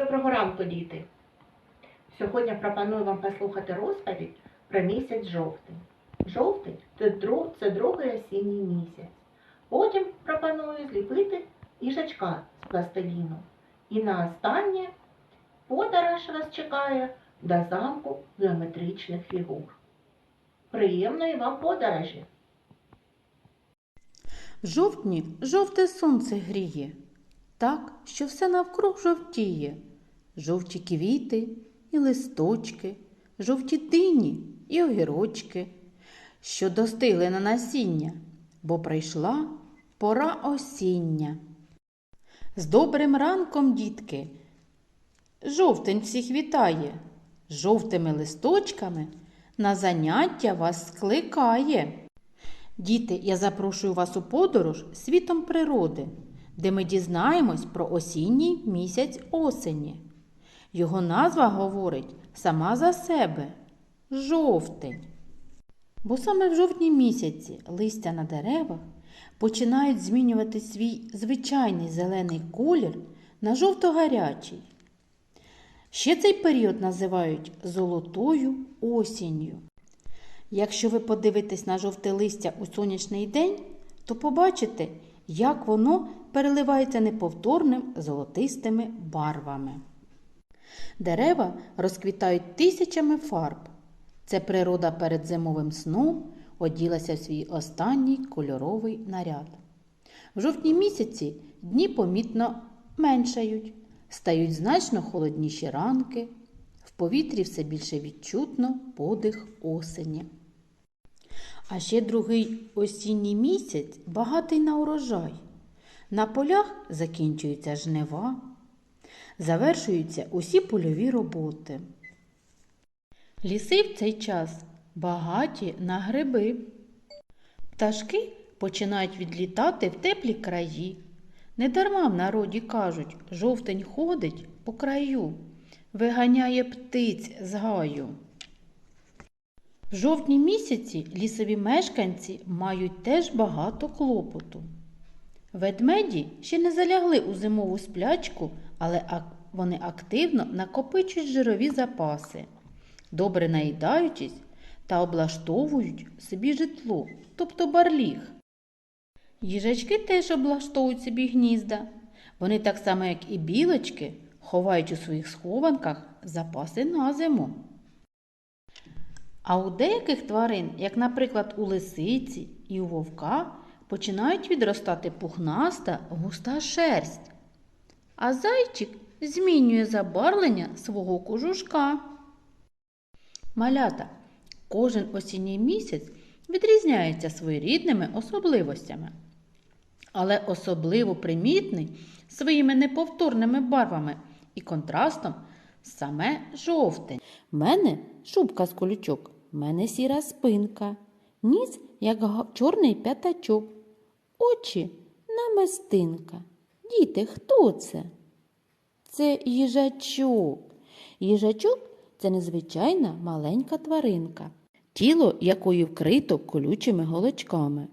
Доброго ранку, діти! Сьогодні пропоную вам послухати розповідь про місяць. Жовтень це, це другий осінній місяць. Потім пропоную зліпити їжачка з пластиліну. І на останнє подорож вас чекає до замку геометричних фігур. Приємної вам подорожі! В жовтні жовте сонце гріє, так, що все навкруг жовтіє. Жовті квіти і листочки, жовті дині і огірочки, що достигли на насіння, бо прийшла пора осіння. З добрим ранком, дітки, жовтень всіх вітає, жовтими листочками на заняття вас скликає. Діти, я запрошую вас у подорож світом природи, де ми дізнаємось про осінній місяць осені. Його назва говорить сама за себе жовтень. Бо саме в жовтні місяці листя на деревах починають змінювати свій звичайний зелений колір на жовто-гарячий. Ще цей період називають золотою осінню. Якщо ви подивитесь на жовте листя у сонячний день, то побачите, як воно переливається неповторним золотистими барвами. Дерева розквітають тисячами фарб. Це природа перед зимовим сном оділася в свій останній кольоровий наряд. В жовтні місяці дні помітно меншають, стають значно холодніші ранки, в повітрі все більше відчутно подих осені. А ще другий осінній місяць багатий на урожай. На полях закінчуються жнива, завершуються усі польові роботи. Ліси в цей час багаті на гриби. Пташки починають відлітати в теплі краї. Недарма в народі кажуть, жовтень ходить по краю, виганяє птиць з гаю. В жовтні місяці лісові мешканці мають теж багато клопоту. Ведмеді ще не залягли у зимову сплячку, але вони активно накопичують жирові запаси, добре наїдаючись та облаштовують собі житло, тобто барліг. Їжачки теж облаштовують собі гнізда. Вони так само, як і білочки, ховають у своїх схованках запаси на зиму. А у деяких тварин, як, наприклад, у лисиці і у вовка, починають відростати пухнаста густа шерсть. А зайчик змінює забарвлення свого кожушка. Малята, кожен осінній місяць відрізняється своєрідними особливостями, але особливо примітний своїми неповторними барвами і контрастом саме жовтень. В мене шубка з колючок, в мене сіра спинка, ніс, як чорний п'ятачок, очі намистинка. Діти, хто це? Це їжачок. Їжачок це незвичайна маленька тваринка, тіло якої вкрито колючими голочками.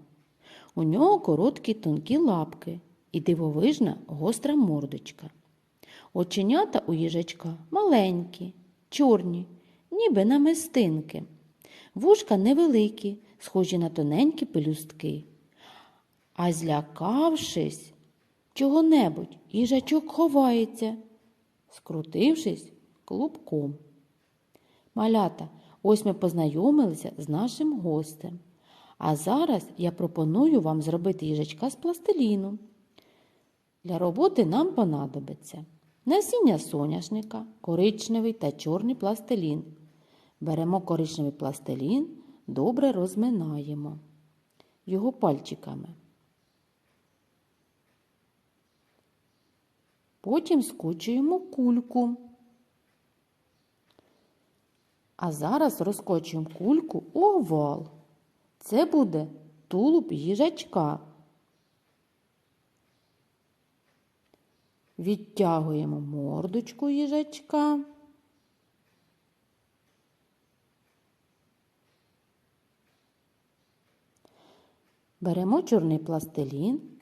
У нього короткі тонкі лапки і дивовижна гостра мордочка. Оченята у їжачка маленькі, чорні, ніби намистинки. Вушка невеликі, схожі на тоненькі пелюстки. А злякавшись чого-небудь, їжачок ховається, скрутившись клубком. Малята, ось ми познайомилися з нашим гостем. А зараз я пропоную вам зробити їжачка з пластиліну. Для роботи нам понадобиться насіння соняшника, коричневий та чорний пластилін. Беремо коричневий пластилін, добре розминаємо його пальчиками. Потім скочуємо кульку. А зараз розкочуємо кульку у овал. Це буде тулуб їжачка. Відтягуємо мордочку їжачка. Беремо чорний пластилін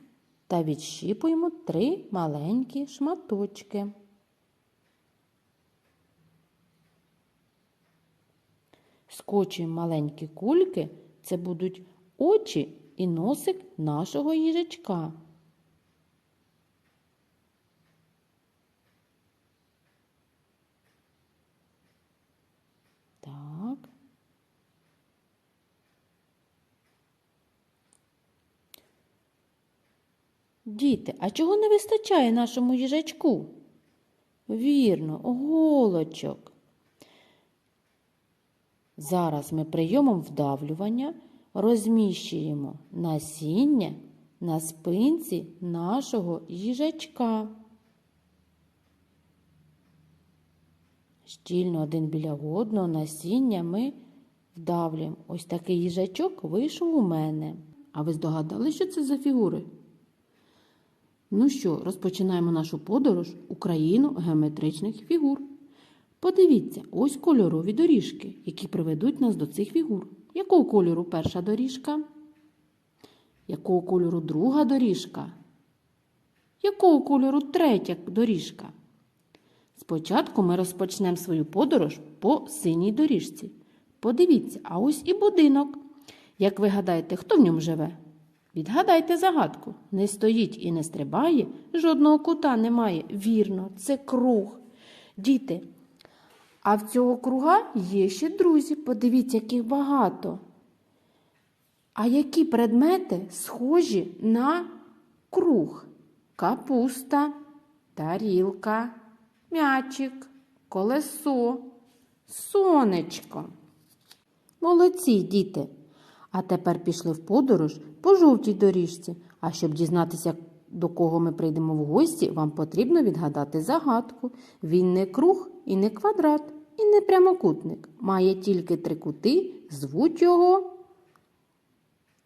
та відщіпуємо три маленькі шматочки. Скочуємо маленькі кульки, це будуть очі і носик нашого їжачка. Діти, а чого не вистачає нашому їжачку? Вірно, голочок. Зараз ми прийомом вдавлювання розміщуємо насіння на спинці нашого їжачка. Щільно один біля одного насіння ми вдавлюємо. Ось такий їжачок вийшов у мене. А ви здогадали, що це за фігури? Ну що, розпочинаємо нашу подорож у країну геометричних фігур. Подивіться, ось кольорові доріжки, які приведуть нас до цих фігур. Якого кольору перша доріжка? Якого кольору друга доріжка? Якого кольору третя доріжка? Спочатку ми розпочнемо свою подорож по синій доріжці. Подивіться, а ось і будинок. Як ви гадаєте, хто в ньому живе? Відгадайте загадку. Не стоїть і не стрибає, жодного кута немає. Вірно, це круг. Діти, а в цього круга є ще друзі. Подивіться, яких багато. А які предмети схожі на круг? Капуста, тарілка, м'ячик, колесо, сонечко. Молодці, діти. А тепер пішли в подорож по жовтій доріжці. А щоб дізнатися, до кого ми прийдемо в гості, вам потрібно відгадати загадку. Він не круг і не квадрат, і не прямокутник. Має тільки три кути, звуть його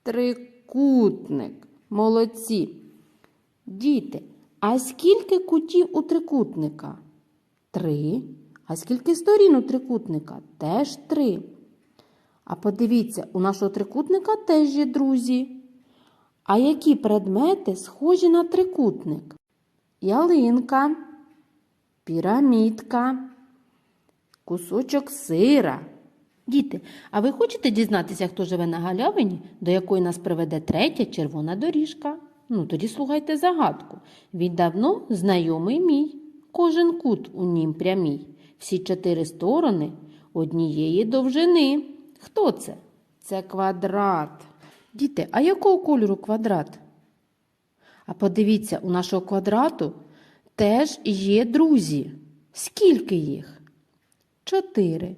трикутник. Молодці. Діти, а скільки кутів у трикутника? Три. А скільки сторін у трикутника? Теж три. А подивіться, у нашого трикутника теж є друзі. А які предмети схожі на трикутник? Ялинка, пірамідка, кусочок сира. Діти, а ви хочете дізнатися, хто живе на галявині, до якої нас приведе третя червона доріжка? Ну, тоді слухайте загадку. Він давно знайомий мій. Кожен кут у нім прямій. Всі чотири сторони однієї довжини. Хто це? Це квадрат. Діти, а якого кольору квадрат? А подивіться, у нашого квадрату теж є друзі. Скільки їх? Чотири.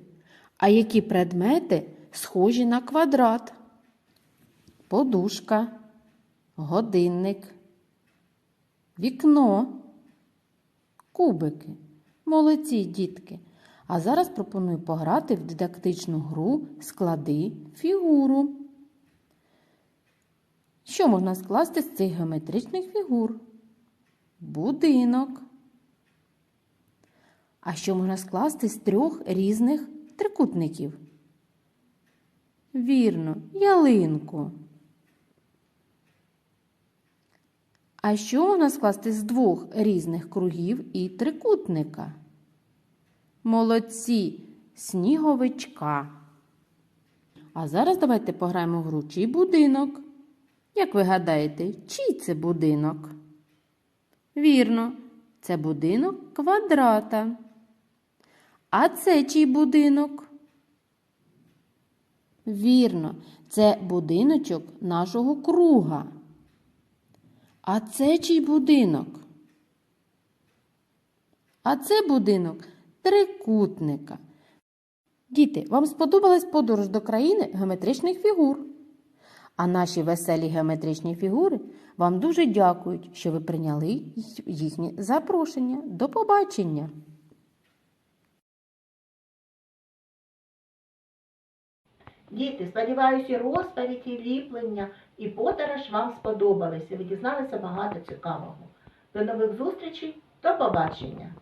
А які предмети схожі на квадрат? Подушка, годинник, вікно, кубики. Молодці, дітки. А зараз пропоную пограти в дидактичну гру склади фігуру. Що можна скласти з цих геометричних фігур? Будинок. А що можна скласти з трьох різних трикутників? Вірно, ялинку. А що можна скласти з двох різних кругів і трикутника? Молодці, сніговичка. А зараз давайте пограємо в гру «Чий будинок. Як ви гадаєте, чий це будинок? Вірно, це будинок квадрата. А це чий будинок? Вірно, це будиночок нашого круга. А це чий будинок? А це будинок трикутника. Діти, вам сподобалась подорож до країни геометричних фігур? А наші веселі геометричні фігури вам дуже дякують, що ви прийняли їхнє запрошення. До побачення! Діти, сподіваюся, розповідь, і ліплення, і подорож вам сподобалися. Ви дізналися багато цікавого. До нових зустрічей, до побачення!